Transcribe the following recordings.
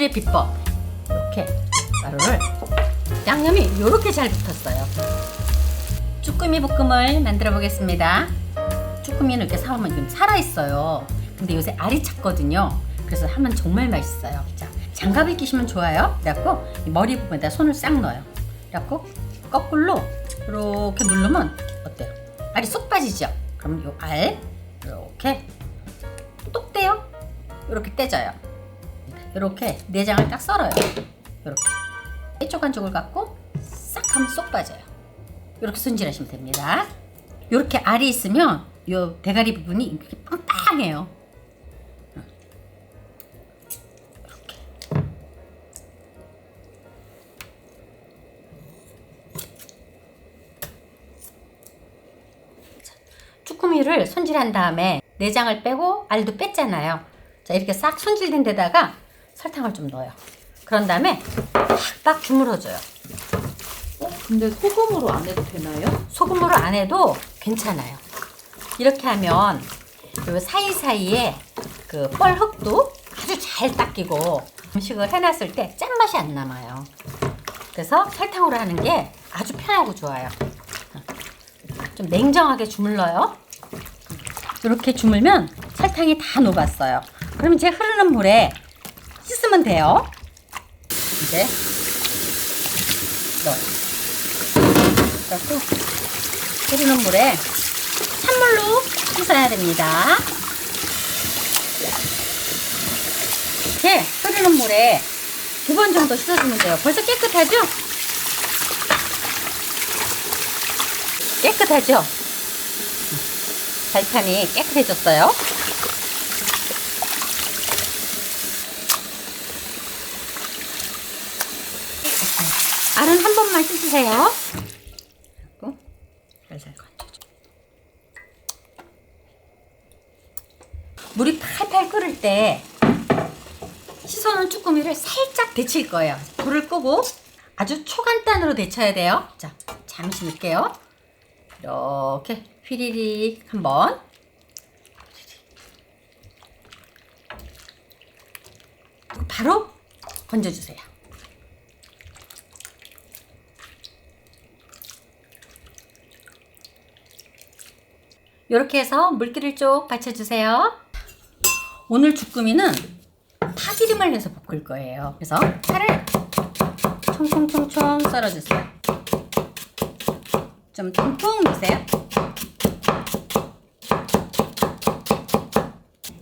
오늘의 비법 이렇게 가루를 양념이 이렇게 잘 붙었어요. 쭈꾸미 볶음을 만들어 보겠습니다. 쭈꾸미는 이렇게 사오면 좀 살아 있어요. 근데 요새 알이 찼거든요. 그래서 하면 정말 맛있어요. 자, 장갑을 끼시면 좋아요. 그래갖고 이 머리 부분에다 손을 싹 넣어요. 그래갖고 거꾸로 이렇게 누르면 어때요? 알이 쏙 빠지죠? 그럼 이알 이렇게 똑 떼요. 이렇게 떼져요. 이렇게 내장을 딱 썰어요. 이렇게 이쪽 한쪽을 갖고 싹 하면 쏙 빠져요. 이렇게 손질하시면 됩니다. 이렇게 알이 있으면 요 대가리 부분이 이렇게 빵빵해요. 이렇게. 자, 쭈꾸미를 손질한 다음에 내장을 빼고 알도 뺐잖아요. 자 이렇게 싹 손질된 데다가 설탕을 좀 넣어요. 그런 다음에 팍팍 주물러줘요. 어? 근데 소금으로 안 해도 되나요? 소금으로 안 해도 괜찮아요. 이렇게 하면 요 사이사이에 그 뻘흙도 아주 잘 닦이고 음식을 해놨을 때 짠맛이 안 남아요. 그래서 설탕으로 하는 게 아주 편하고 좋아요. 좀 냉정하게 주물러요. 이렇게 주물면 설탕이 다 녹았어요. 그럼 이제 흐르는 물에 씻으면 돼요. 이제 넣어요. 그래갖고 흐르는 물에 찬물로 씻어야 됩니다. 이렇게 흐르는 물에 두 번 정도 씻어주면 돼요. 벌써 깨끗하죠? 깨끗하죠? 발판이 깨끗해졌어요. 알은 한 번만 씻으세요. 그리고 살살 건져줘. 물이 팔팔 끓을 때 씻어놓은 쭈꾸미를 살짝 데칠 거예요. 불을 끄고 아주 초간단으로 데쳐야 돼요. 자, 잠시 넣을게요. 이렇게 휘리릭 한번. 바로 건져주세요. 이렇게 해서 물기를 쭉 받쳐주세요. 오늘 주꾸미는 파기름을 내서 볶을 거예요. 그래서 파를 총총총총 썰어주세요. 좀 듬뿍 넣으세요.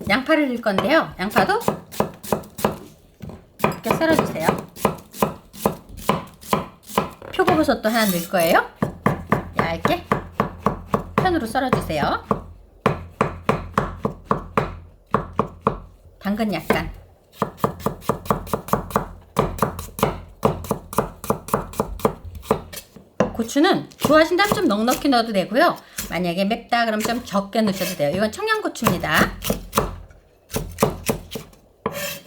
양파를 넣을 건데요. 양파도 이렇게 썰어주세요. 표고버섯도 하나 넣을 거예요. 얇게 편으로 썰어주세요. 당근 약간. 고추는 좋아하신다면 좀 넉넉히 넣어도 되고요. 만약에 맵다 그럼 좀 적게 넣으셔도 돼요. 이건 청양고추입니다.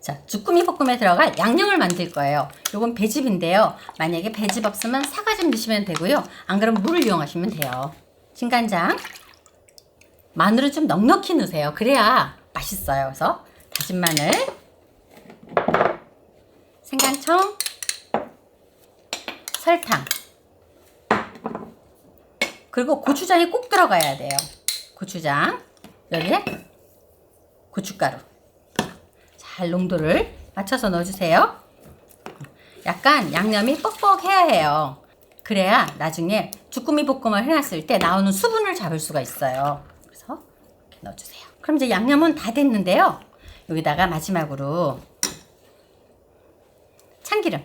자, 주꾸미 볶음에 들어갈 양념을 만들 거예요. 이건 배즙인데요. 만약에 배즙 없으면 사과 좀 넣으시면 되고요. 안 그러면 물을 이용하시면 돼요. 진간장, 마늘을 좀 넉넉히 넣으세요. 그래야 맛있어요. 그래서 다진 마늘, 생강청, 설탕, 그리고 고추장이 꼭 들어가야 돼요. 고추장, 여기에 고춧가루. 잘 농도를 맞춰서 넣어주세요. 약간 양념이 뻑뻑해야 해요. 그래야 나중에 주꾸미 볶음을 해놨을 때 나오는 수분을 잡을 수가 있어요. 그래서 이렇게 넣어주세요. 그럼 이제 양념은 다 됐는데요. 여기다가 마지막으로 참기름.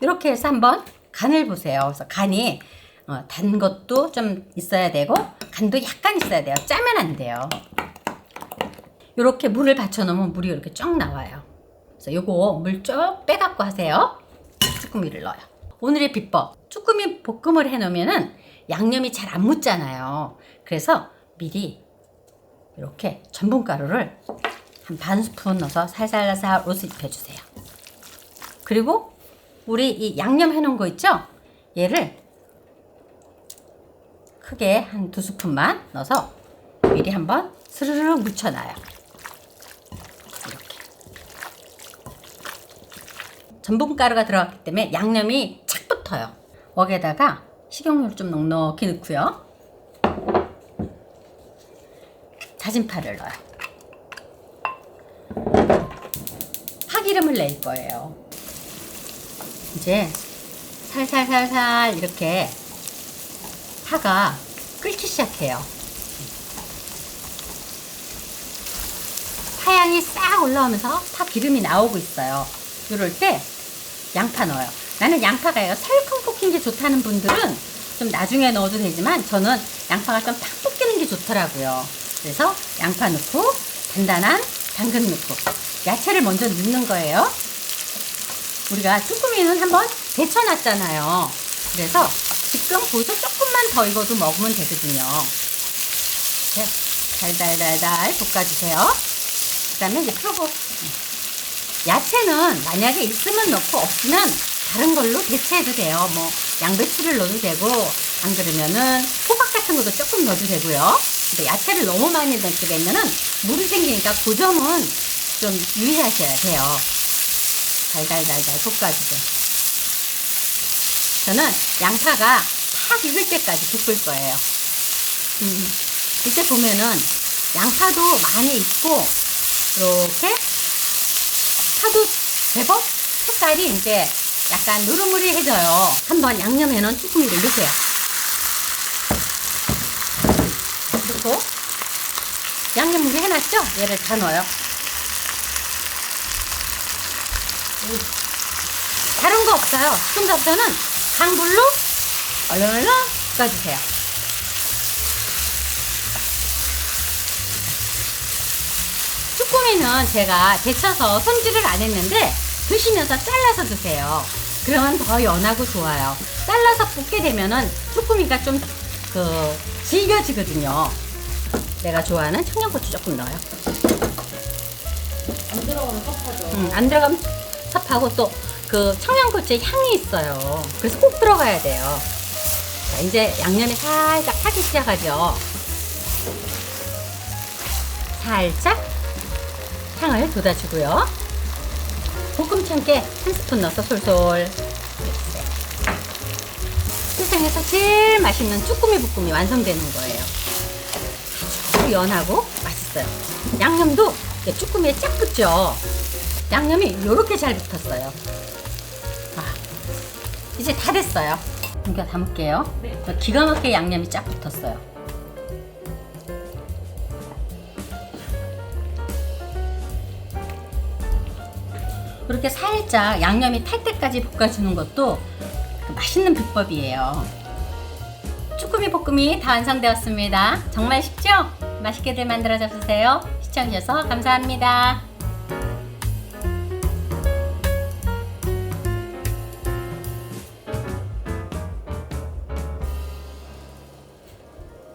이렇게 해서 한번 간을 보세요. 그래서 간이 어, 단 것도 좀 있어야 되고 간도 약간 있어야 돼요. 짜면 안 돼요. 이렇게 물을 받쳐 놓으면 물이 이렇게 쫙 나와요. 그래서 요거 물 쭉 빼갖고 하세요. 쭈꾸미를 넣어요. 오늘의 비법. 쭈꾸미 볶음을 해 놓으면은 양념이 잘 안 묻잖아요. 그래서 미리 이렇게 전분가루를 한 반 스푼 넣어서 살살살살 옷을 입혀주세요. 그리고 우리 이 양념 해놓은 거 있죠? 얘를 크게 한 두 스푼만 넣어서 미리 한번 스르륵 묻혀놔요. 이렇게. 전분가루가 들어갔기 때문에 양념이 착 붙어요. 웍에다가 식용유를 좀 넉넉히 넣고요. 다진 파를 넣어요. 파기름을 낼 거예요. 이제 살살살살 이렇게 파가 끓기 시작해요. 파향이 싹 올라오면서 파 기름이 나오고 있어요. 이럴 때 양파 넣어요. 나는 양파가요. 살큼 볶인 게 좋다는 분들은 좀 나중에 넣어도 되지만 저는 양파가 좀 탁 볶이는 게 좋더라고요. 그래서 양파 넣고 단단한 당근 넣고 야채를 먼저 넣는 거예요. 우리가 쭈꾸미는 한번 데쳐놨잖아요. 그래서 지금 거기서 조금만 더 익어도 먹으면 되거든요. 이렇게 달달달달 볶아주세요. 그 다음에 이제 표고 야채는 만약에 있으면 넣고 없으면 다른 걸로 대체해도 돼요. 뭐 양배추를 넣어도 되고 안 그러면은 호박 같은 것도 조금 넣어도 되고요. 근데 야채를 너무 많이 넣게 되면은 물이 생기니까 그 점은 좀 유의하셔야 돼요. 달달달달 볶아주세요. 저는 양파가 탁 익을 때까지 볶을 거예요. 음, 이때 보면은 양파도 많이 익고 이렇게 파도 제법 색깔이 이제 약간 노릇무리해져요. 한번 양념에는 쭈꾸미를 넣으세요. 넣고 양념 무리 해놨죠? 얘를 다 넣어요. 다른 거 없어요. 지금부터는 강불로 얼른 얼른 볶아주세요. 쭈꾸미는 제가 데쳐서 손질을 안 했는데 드시면서 잘라서 드세요. 그러면 더 연하고 좋아요. 잘라서 볶게 되면은 쭈꾸미가 좀 그 질겨지거든요. 내가 좋아하는 청양고추 조금 넣어요. 안 들어가면 섭하죠. 음, 안 들어가면 섭하고 또 그 청양고추에 향이 있어요. 그래서 꼭 들어가야 돼요. 자, 이제 양념이 살짝 타기 시작하죠. 살짝 향을 돋아주고요. 볶음 참깨 한 스푼 넣어서 솔솔. 세상에서 제일 맛있는 쭈꾸미 볶음이 완성되는 거예요. 아주 연하고 맛있어요. 양념도 쭈꾸미에 쫙 붙죠. 양념이 이렇게 잘 붙었어요. 아, 이제 다 됐어요. 그러니까 담을게요. 네. 기가 막히게 양념이 쫙 붙었어요. 그렇게 살짝 양념이 탈 때까지 볶아주는 것도 그 맛있는 비법이에요. 쭈꾸미 볶음이 다 완성되었습니다. 정말 쉽죠? 맛있게들 만들어 잡수세요. 시청해주셔서 감사합니다.